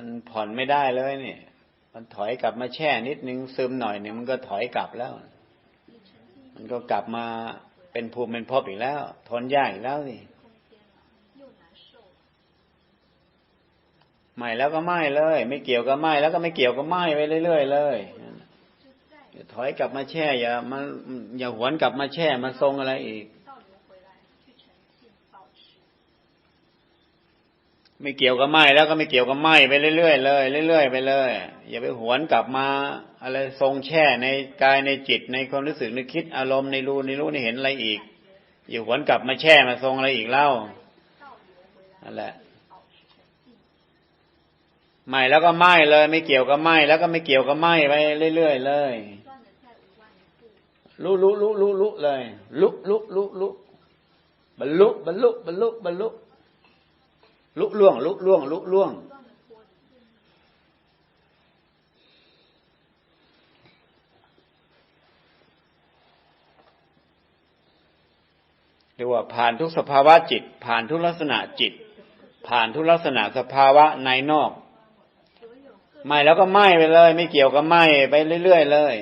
มันผ่อนไม่ได้เลยเนี่ย มันถอยกลับมาแช่นิดนึงซึมหน่อยหนึ่งมันก็ถอยกลับแล้ว มันก็กลับมาเป็นภูมิเป็นภพอีกแล้ว ทนยากอีกแล้วสิไม่แล้วก็ไหม่เลย ไม่เกี่ยวกับไม่แล้วก็ไม่เกี่ยวกับไม่ไปเรื่อยๆเลยอย่าถอยกลับมาแช่อย่ามาอย่าหวนกลับมาแช่มาทรงอะไรอีก ไม่เกี่ยวกับไหมแล้วก็ไม่เกี่ยวกับไหมไปเรื่อยๆเลยเรื่อยๆไปเลย อย่าไปหวนกลับมาอะไรทรงแช่ในกายในจิตในความรู้สึกในคิดอารมณ์ในรู้ในรู้ในเห็นอะไรอีก อย่าหวนกลับมาแช่มาทรงอะไรอีกเล่านั่นแหละไม่แล้วก็ไหมเลย ไม่เกี่ยวกับไหมแล้วก็ไม่เกี่ยวกับไหมไปเรื่อยๆเลยลุลุลุลุลุเลยลุลุลุลุบรรลุบรรลุบรรลุบรรลุ ลุล่วง ลุล่วง ลุล่วง เรียกว่าผ่านทุกสภาวะจิต ผ่านทุกลักษณะจิต ผ่านทุกลักษณะสภาวะในนอกไม่แล้วก็ไหม่ไปเลย ไม่เกี่ยวกับไหม่ไปเรื่อยๆเลย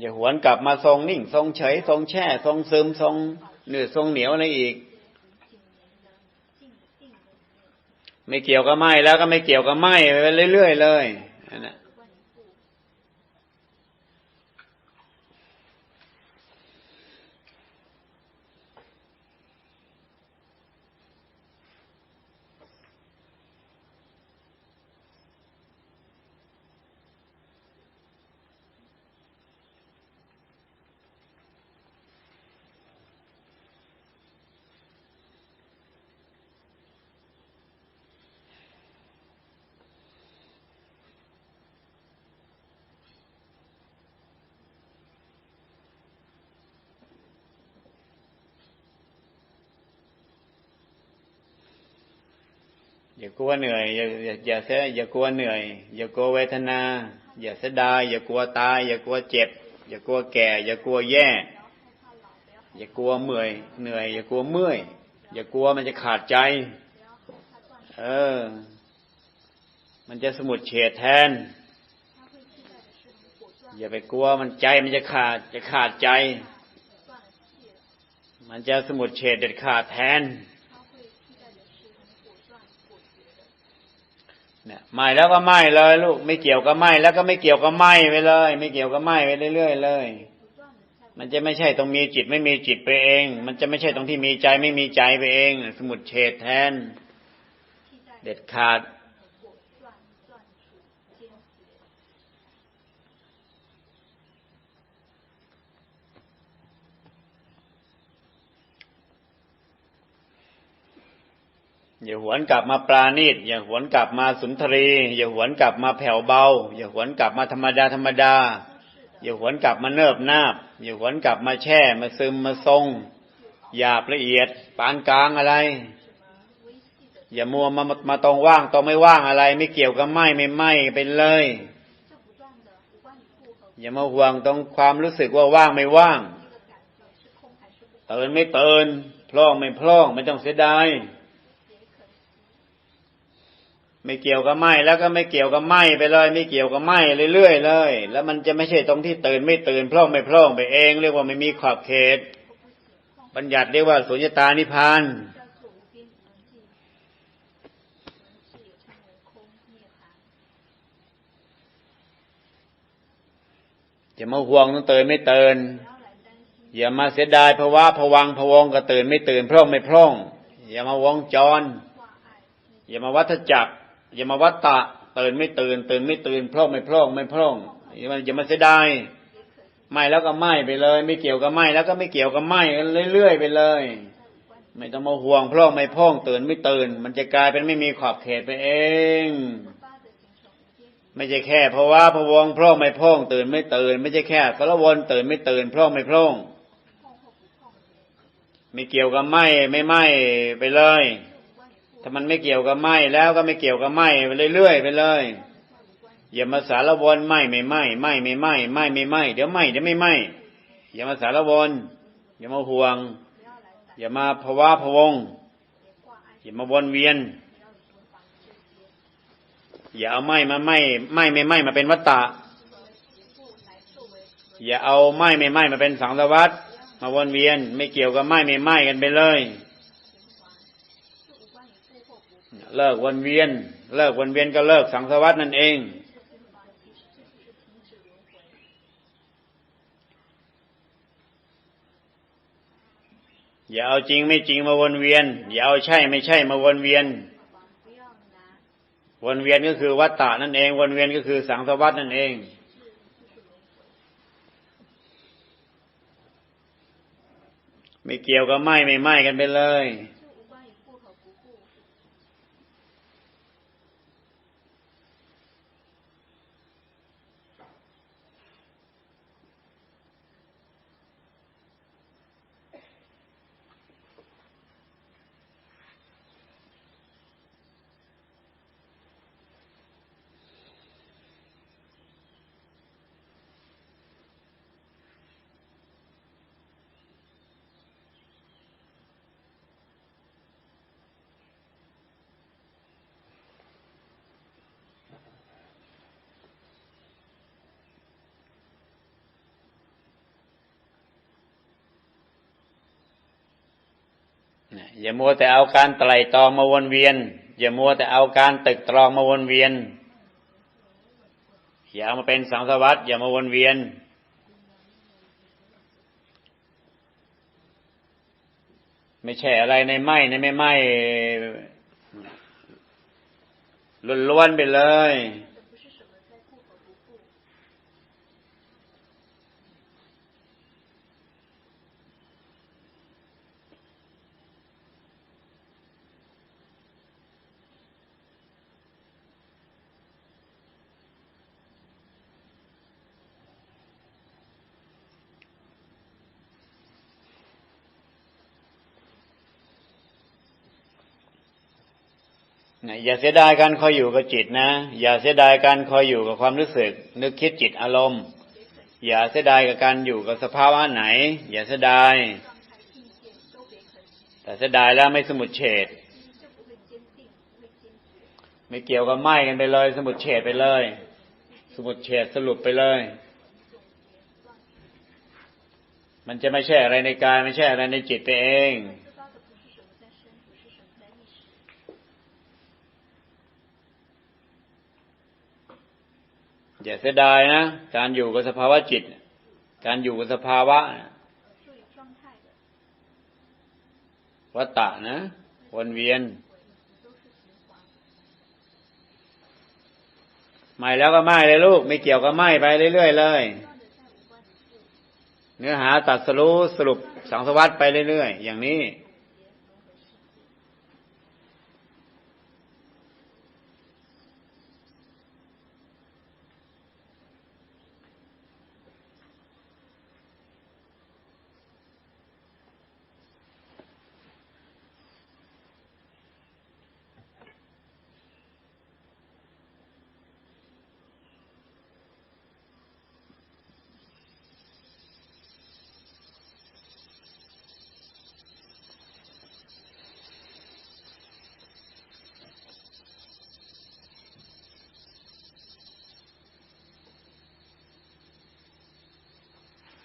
อย่าหวนกลับมาทรงนิ่ง ทรงเฉย ทรงแช่ ทรงซึม ทรงเหนือทรงเหนียวอะไรอีก ไม่เกี่ยวกับไหมแล้วก็ไม่เกี่ยวกับไหมไปเรื่อยๆเลยนั่นแหละ อย่ากลัวเหนื่อย อย่าอย่าอย่าเสียอย่ากลัวเหนื่อย อย่ากลัวเวทนา อย่าเสียดายอย่ากลัวตาย อย่ากลัวเจ็บ อย่ากลัวแก่ อย่ากลัวแย่ อย่ากลัวเมื่อยเหนื่อย อย่ากลัวเมื่อย อย่ากลัวมันจะขาดใจ เออ มันจะสมุดเฉดแทน อย่าไปกลัวมันใจมันจะขาดจะขาดใจ มันจะสมุดเฉดเด็ดขาดแทน เนี่ยไม่แล้วก็ไหม้เลยลูก ไม่เกี่ยวกับไม่แล้วก็ไม่เกี่ยวกับไม่ไปเลย ไม่เกี่ยวกับไม่ไปเรื่อยๆเลย มันจะไม่ใช่ตรงมีจิตไม่มีจิตไปเอง มันจะไม่ใช่ตรงที่มีใจไม่มีใจไปเอง สมุดเฉดแทน เด็ดขาด อย่าหวนกลับมาปราณีตอย่าหวนกลับมาสุนทรีอย่าหวนกลับมาแผ่วเบา อย่าหวนกลับมาธรรมดาธรรมดา อย่าหวนกลับมาเนิบนาบ อย่าหวนกลับมาแช่ มาซึมมาทรงหยาบละเอียด ปานกลางอะไร อย่ามัวมามาตรงว่างตรงไม่ว่างอะไร ไม่เกี่ยวกับไม่ไม่ไม่ไปเลย อย่ามาห่วงตรงความรู้สึกว่าว่างไม่ว่างเตือนไม่เตือนพล่องไม่พล่องไม่ต้องเสียดาย ไม่เกี่ยวกับไหมแล้วก็ไม่เกี่ยวกับไหมไปเลย ไม่เกี่ยวกับไหมเรื่อยๆเลย แล้วมันจะไม่ใช่ตรงที่ตื่นไม่ตื่นพร่องไม่พร่องไปเอง เรียกว่าไม่มีขอบเขต บัญญัติเรียกว่าสุญญตานิพานอย่ามาห่วงต้องตื่นไม่ตื่นอย่ามาเสียดายภาวะผวังผวงก็ตื่นไม่ตื่นพร่องไม่พร่อง อย่ามาวงจร อย่ามาวัฏจักร ย่ามาวัฏตะตื่นไม่ตื่นตื่นไม่ตื่นพร่องไม่พร่องไม่พร่องอย่ามาอย่ามาเสียดายไม่แล้วก็ไม่ไปเลย ไม่เกี่ยวกับไม่แล้วก็ไม่เกี่ยวกับไม่เรื่อยๆไปเลย ไม่ต้องมาห่วงพร่องไม่พร่องตื่นไม่ตื่น มันจะกลายเป็นไม่มีขอบเขตไปเอง ไม่ใช่แค่ภาะวะพะวงพร่องไม่พร่องตื่นไม่ตื่น ไม่ใช่แค่สารวนตื่นไม่ตื่นพร่องไม่พร่องไม่เกี่ยวกับไม่ไม่ไม่ไปเลย ถ้ามันไม่เกี่ยวกับไม่แล้วก็ไม่เกี่ยวกับไม่ไปเรื่อยๆไปเลยอย่ามาสารวนไหมไม่ไหมไหมไม่ไหมไหมไม่ไหมเดี๋ยวไหมเดี๋ยวไม่ไหมอย่ามาสารวนอย่ามาห่วง อย่ามาภาวะพวงอย่ามาวนเวียน อย่าเอาไหมมาไหมไหมไม่ไหมมาเป็นวัตตะอย่าเอาไหมไม่ไหมมาเป็นสังสารวัตมาวนเวียน ไม่เกี่ยวกับไหมไม่ไหมกันไปเลย เลิกวนเวียน เลิกวนเวียนก็เลิกสังสวัตนั่นเอง อย่าเอาจริงไม่จริงมาวนเวียน อย่าเอาใช่ไม่ใช่มาวนเวียน วนเวียนก็คือวัตตะนั่นเอง วนเวียนก็คือสังสวัตนั่นเองไม่เกี่ยวกับไหมไม่ไหมกันไปเลย อย่ามัวแต่เอาการไตรตรองมาวนเวียน อย่ามัวแต่เอาการตึกตรองมาวนเวียน อย่าเอามาเป็นสังสารวัตอย่ามาวนเวียน ไม่ใช่อะไรในไหมในไม่ไหมล้วนๆไปเลย นะ อย่าเสียดายการคอยอยู่กับจิตนะ อย่าเสียดายการคอยอยู่กับความรู้สึก นึกคิดจิตอารมณ์ อย่าเสียดายกับการอยู่กับสภาวะไหน อย่าเสียดาย แต่เสียดายแล้วไม่สมุดเฉดไม่เกี่ยวกับไหมกันไปเลย สมุดเฉดไปเลย สมุดเฉดสรุปไปเลย มันจะไม่ใช่อะไรในกายไม่ใช่อะไรในจิตไปเอง อย่าเสียดายนะ การอยู่กับสภาวะจิต การอยู่กับสภาวะนะวัตตะนะวนเวียนไม่แล้วก็ไม่เลยลูก ไม่เกี่ยวกับไม่ไปเรื่อยๆเลย เนื้อหาตัดสรู้สรุปสังสวัสดไปเรื่อยๆอย่างนี้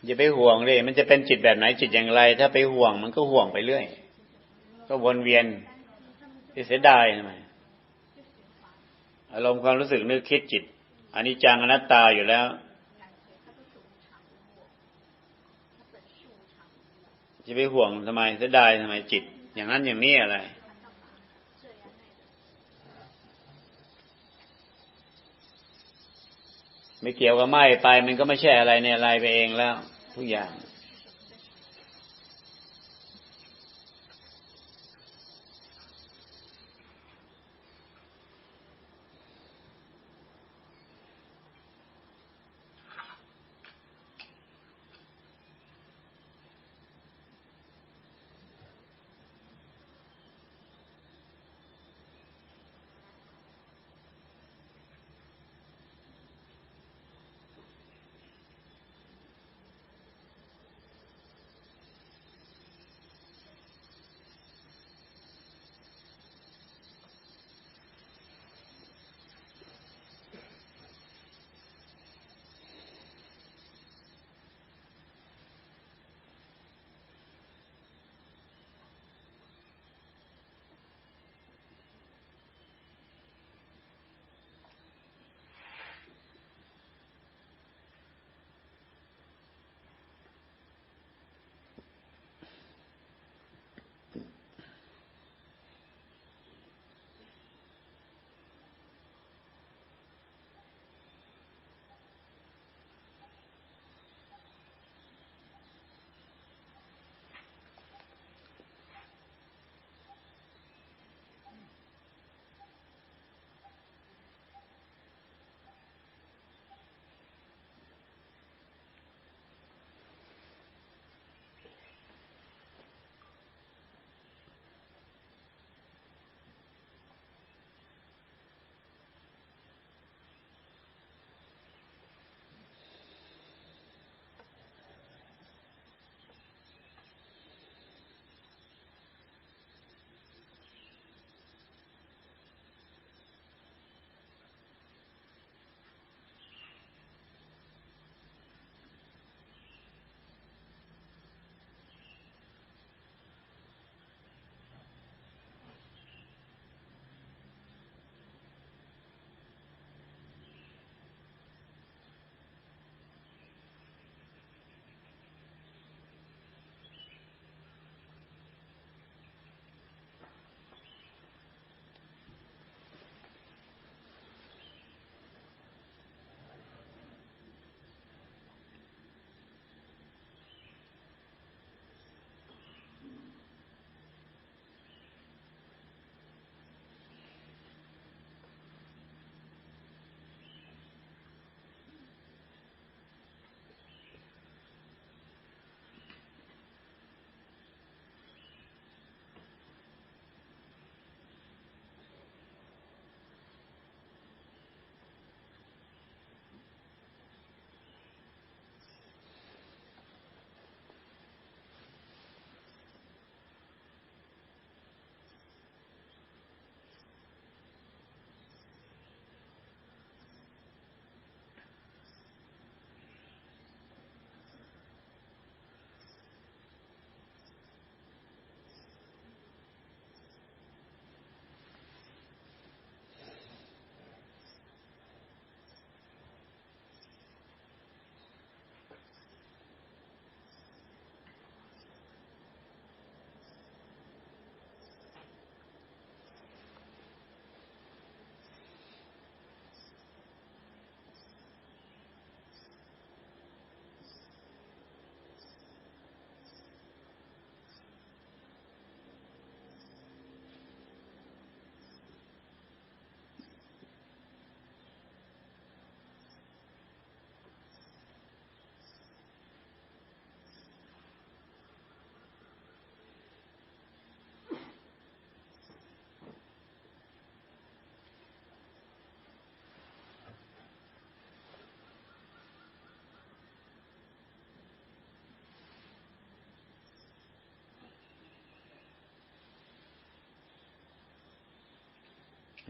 อย่าไปห่วงเลย มันจะเป็นจิตแบบไหนจิตอย่างไร ถ้าไปห่วงมันก็ห่วงไปเรื่อย ก็วนเวียนเสียดายทำไมอารมณ์ความรู้สึกนึกคิดจิตอันนี้จังอนัตตาอยู่แล้ว จะไปห่วงทำไมเสียดายทำไมจิต อย่างนั้นอย่างนี้อะไร ไม่เกี่ยวกับไหม้ไป มันก็ไม่ใช่อะไรในอะไรไปเองแล้ว ทุกอย่าง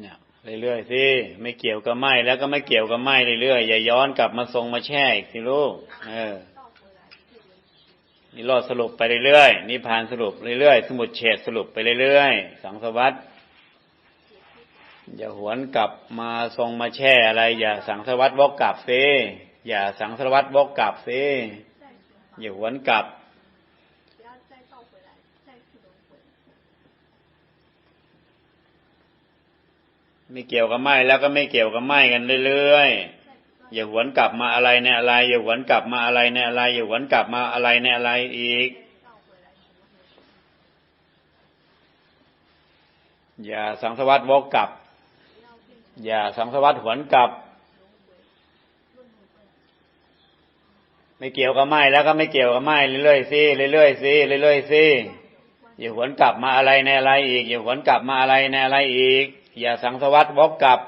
เนี่ยเรื่อยๆสิไม่เกี่ยวกับไหมแล้วก็ไม่เกี่ยวกับไหมเรื่อยๆอย่าย้อนกลับมาทรงมาแช่อีกสิลูกเออนี่รอดสรุปไปเรื่อยๆนิพพานสรุปเรื่อยๆสมุดเฉดสรุปไปเรื่อยๆสังสวัสดอย่าหวนกลับมาทรงมาแช่อะไร อย่าสังสวัสดวกกลับซิอย่าสังสวัสดวกกลับซิอย่าหวนกลับ ไม่เกี่ยวกับไหมแล้วก็ไม่เกี่ยวกับไหมกันเรื่อยๆอย่าหวนกลับมาอะไรในอะไรอย่าหวนกลับมาอะไรในอะไรอย่าหวนกลับมาอะไรในอะไรอีกอย่าสังสวัสดวกกลับ อย่าสังสวัสดหวนกลับ ไม่เกี่ยวกับไหมแล้วก็ไม่เกี่ยวกับไหมเรื่อยๆสิเรื่อยๆสิเรื่อยๆสิอย่าหวนกลับมาอะไรในอะไรอีกอย่าหวนกลับมาอะไรในอะไรอีก อย่าสังสวัสดวกกับ